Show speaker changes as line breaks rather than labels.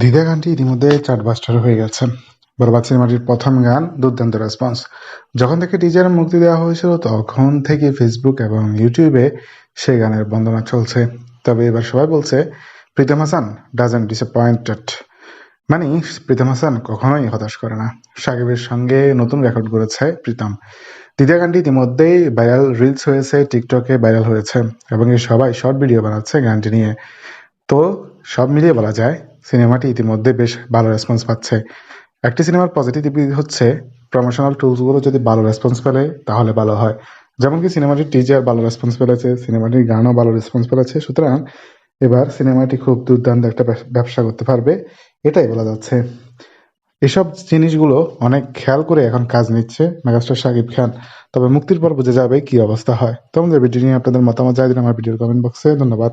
দ্বিতীয় গানটি ইতিমধ্যে চার্টবাস্টার হয়ে গেছে। বরবাদ সিনেমাটির প্রথম গান, দুর্দান্ত রেসপন্স যখন থেকে টিজার মুক্তি দেওয়া হয়েছিল, তখন থেকে ফেসবুক এবং ইউটিউবে সেই গানের বন্দনা চলছে। তবে এবার সবাই বলছে, প্রীতম হাসান ডাজেন্ট ডিসঅ্যাপয়েন্টেড মানে প্রীতম হাসান কখনোই হতাশ করে না। সাকিবের সঙ্গে নতুন রেকর্ড করেছে প্রীতম। দ্বিতীয় গানটি ইতিমধ্যেই ভাইরাল রিলস হয়েছে টিকটকে ভাইরাল হয়েছে, এবং এই সবাই শর্ট ভিডিও বানাচ্ছে গানটি নিয়ে। তো, সব মিলিয়ে বলা যায় সিনেমাটি ইতিমধ্যে বেশ ভালো রেসপন্স পাচ্ছে। একটি সিনেমার পজিটিভ দিক হচ্ছে প্রমোশনাল টুলসগুলো যদি ভালো রেসপন্স পেলে তাহলে ভালো হয়। যেমন কি সিনেমাটির টিজার ভালো রেসপন্স পেলেছে, সিনেমাটির গানও ভালো রেসপন্স পেলেছে। সুতরাং এবার সিনেমাটি খুব দুর্দান্ত একটা ব্যবসা করতে পারবে, এটাই বলা যাচ্ছে। এসব জিনিসগুলো অনেক খেয়াল করে এখন কাজ নিচ্ছে মেগাস্টার শাকিব খান। তবে মুক্তির পর বোঝা যাবে কি অবস্থা হয়। তোমাদের ভিডিও নিয়ে আপনাদের মতামত জানিয়ে দিন আমার ভিডিওর কমেন্ট বক্সে ধন্যবাদ।